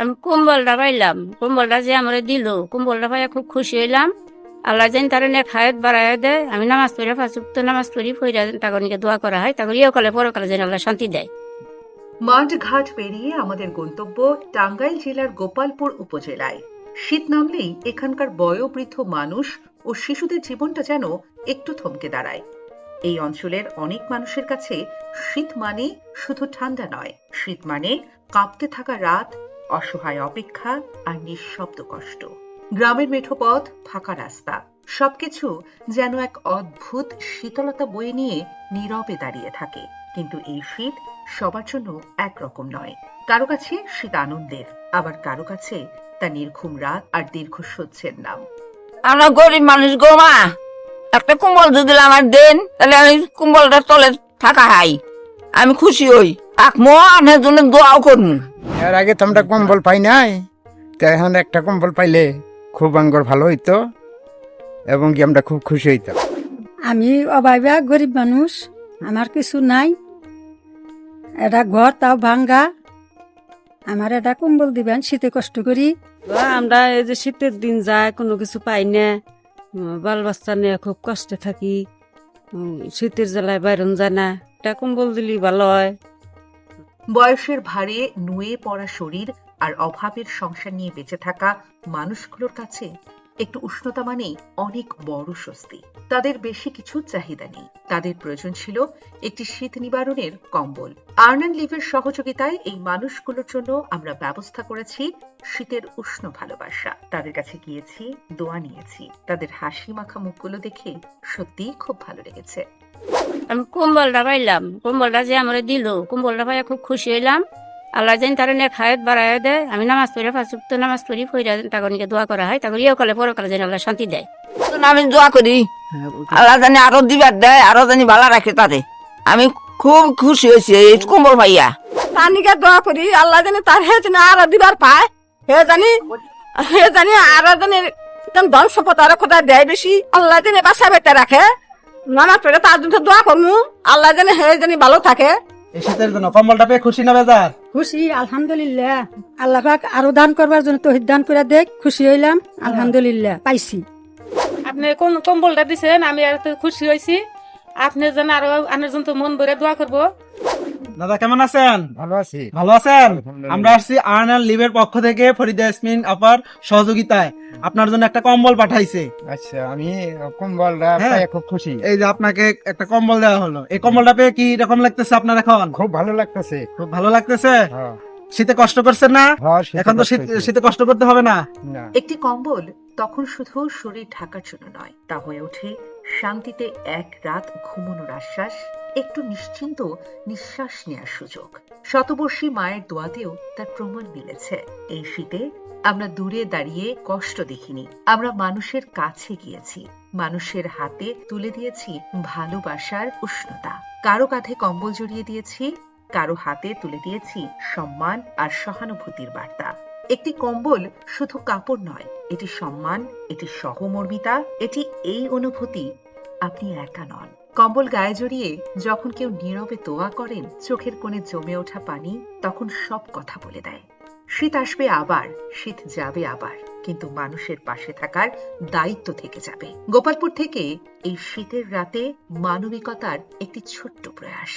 আমি কম্বলটা পাইলাম। কম্বলটা যে আমরা দিল, কম্বলটা পাইয়া খুব খুশি হইলাম। আল্লাহ যেন তার খায়ত বাড়াই দেয়। আমি নামাজ পড়ে ফাঁসুক্ত নামাজ পড়ি, ফইরা তাকে দোয়া করা হয় তাকে ইয়ে কলে পরকালে যেন আল্লাহ শান্তি দেয়। মাঠ ঘাট পেরিয়ে আমাদের গন্তব্য টাঙ্গাইল জেলার গোপালপুর উপজেলায়। শীত নামলেই এখানকার বয়োবৃদ্ধ মানুষ ও শিশুদের জীবনটা যেন একটু থমকে দাঁড়ায়। এই অঞ্চলের অনেক মানুষের কাছে শীত মানে শুধু ঠান্ডা নয়, শীত মানে কাঁপতে থাকা রাত অসহায় অপেক্ষা আর নিঃশব্দ কষ্ট। গ্রামের মেঠো পথ ফাঁকা রাস্তা, সবকিছু যেন এক অদ্ভুত শীতলতা বয়ে নিয়ে নীরবে দাঁড়িয়ে থাকে। কিন্তু এই শীত সবার জন্য একরকম নয়। কারও কাছে শীত আনন্দের, আবার কারও কাছে তা নির্ঘুম রাত আর দীর্ঘ সহ্যের নাম। আমরা গরিব মানুষ গো মা। একটা কুম্বল যদি আমার দেন, তাহলে আমি কুম্বলটা তলে থাকা হাই। আমি খুশি হই। আকমো আপনার জন্য দোয়াও করুন। এর আগে তো আমরা কম্বল পাই নাই তো এখন একটা কম্বল পাইলে খুব আঙ্গর ভালো হইতো এবং কি আমরা খুব খুশি হইতাম। আমি অভাবা গরিব মানুষ আমার কিছু নাই। এটা ঘর তাও ভাঙ্গা। আমার এটা কম্বল দিবেন শীতে কষ্ট করি। আমরা এই যে শীতের দিন যায় কোনো কিছু পাই না। বাল বাচ্চা নিয়ে খুব কষ্টে থাকি। শীতের জ্বালায় বাইরন যায় না। এটা কম্বল দিলি ভালো হয়। বয়সের ভারে নুয়ে পড়া শরীর আর অভাবের সংসার নিয়ে বেঁচে থাকা মানুষগুলোর কাছে একটু উষ্ণতা মানেই অনেক বড় স্বস্তি। তাদের বেশি কিছু চাহিদা নেই। তাদের প্রয়োজন ছিল একটি শীত নিবারণের কম্বল। আর্নান লিভের সহযোগিতায় এই মানুষগুলোর জন্য আমরা ব্যবস্থা করেছি শীতের উষ্ণ ভালোবাসা। তাদের কাছে গিয়েছি, দোয়া নিয়েছি। তাদের হাসি মাখা মুখগুলো দেখে সত্যিই খুব ভালো লেগেছে। আমি কম্বলটা পাইলাম। কম্বলটা যে আমরা দিল কম্বলটা পাইয়া খুব খুশি হইলাম। আল্লাহ যেন তার নে খায়ত বাড়াই দেয়। আমি নামাজ পড়ে ফাঁসুক্ত নামাজ পড়ি ফইরা তাকে দোয়া করা হয় তাকে ইয়ে কলে পরকালে যেন আল্লাহ শান্তি দেয়। আমি দোয়া করি। আল্লাহ জানি আরও দিবার দেয় আরও জানি ভালো রাখে তারে। আমি খুব খুশি হয়েছি এই কুম্বল ভাইয়া। তানিকে দোয়া করি আল্লাহ জানি তার হে জানি আর দিবার পায়। হে জানি হে জানি আর জানি একদম ধন সম্পদ আর কোথায় দেয় বেশি। আল্লাহ জানি বাসা বেতে রাখে। নামাজ পড়ে তার জন্য দোয়া করমু। আল্লাহ জানি হে জানি ভালো থাকে। এই শীতের জন্য কম্বলটা পেয়ে খুশি না বেজার? খুশি আলহামদুলিল্লাহ। আল্লাহ পাক আরও দান করবার জন্য তহিদ দান করে দেখ খুশি হইলাম। আলহামদুলিল্লাহ পাইছি। আপনি কোন কম্বলটা দিছেন? আমি আর তো খুশি হয়েছি আপনি যেন আরও আনার জন্য মন ভরে দোয়া করব। দাদা কেমন আছেন? ভালো আছি। ভালো আছেন? আমরা আসছি আর্নাল লিভের পক্ষ থেকে ফরিদা ইয়াসমিন আপার সহযোগিতায়। আপনার জন্য একটা কম্বল পাঠাইছে। আচ্ছা আমি কম্বলটা হ্যাঁ। পাইয়া খুব খুশি। এই যে আপনাকে একটা কম্বল দেওয়া হলো। এই কম্বলটা পেয়ে কি রকম লাগতেছে আপনার এখন? খুব ভালো লাগতেছে। খুব ভালো লাগতেছে? হ্যাঁ। শীতে কষ্ট করছেন না? হ্যাঁ, এখন তো শীত কষ্ট করতে হবে না? না। একটি কম্বল তখন শুধু শরীর ঢাকার জন্য নয় তা হয়ে ওঠে শান্তিতে এক রাত ঘুমানোর আশ্বাস, একটু নিশ্চিন্ত নিঃশ্বাস নেওয়ার সুযোগ। শতবর্ষী মায়ের দোয়াতেও তার প্রমাণ মিলেছে। এই শীতে আমরা দূরে দাঁড়িয়ে কষ্ট দেখিনি। আমরা মানুষের কাছে গিয়েছি। মানুষের হাতে তুলে দিয়েছি ভালোবাসার উষ্ণতা। কারও কাঁধে কম্বল জড়িয়ে দিয়েছি, কারও হাতে তুলে দিয়েছি সম্মান আর সহানুভূতির বার্তা। একটি কম্বল শুধু কাপড় নয়, এটি সম্মান, এটি সহমর্মিতা, এটি এই অনুভূতি, আপনি একা নন। কম্বল গায়ে জড়িয়ে যখন কেউ নীরবে দোয়া করেন, চোখের কোণে জমে ওঠা পানি তখন সব কথা বলে দেয়। শীত আসবে আবার, শীত যাবে আবার, কিন্তু মানুষের পাশে থাকার দায়িত্ব থেকে যাবে। গোপালপুর থেকে এই শীতের রাতে মানবিকতার একটি ছোট্ট প্রয়াস।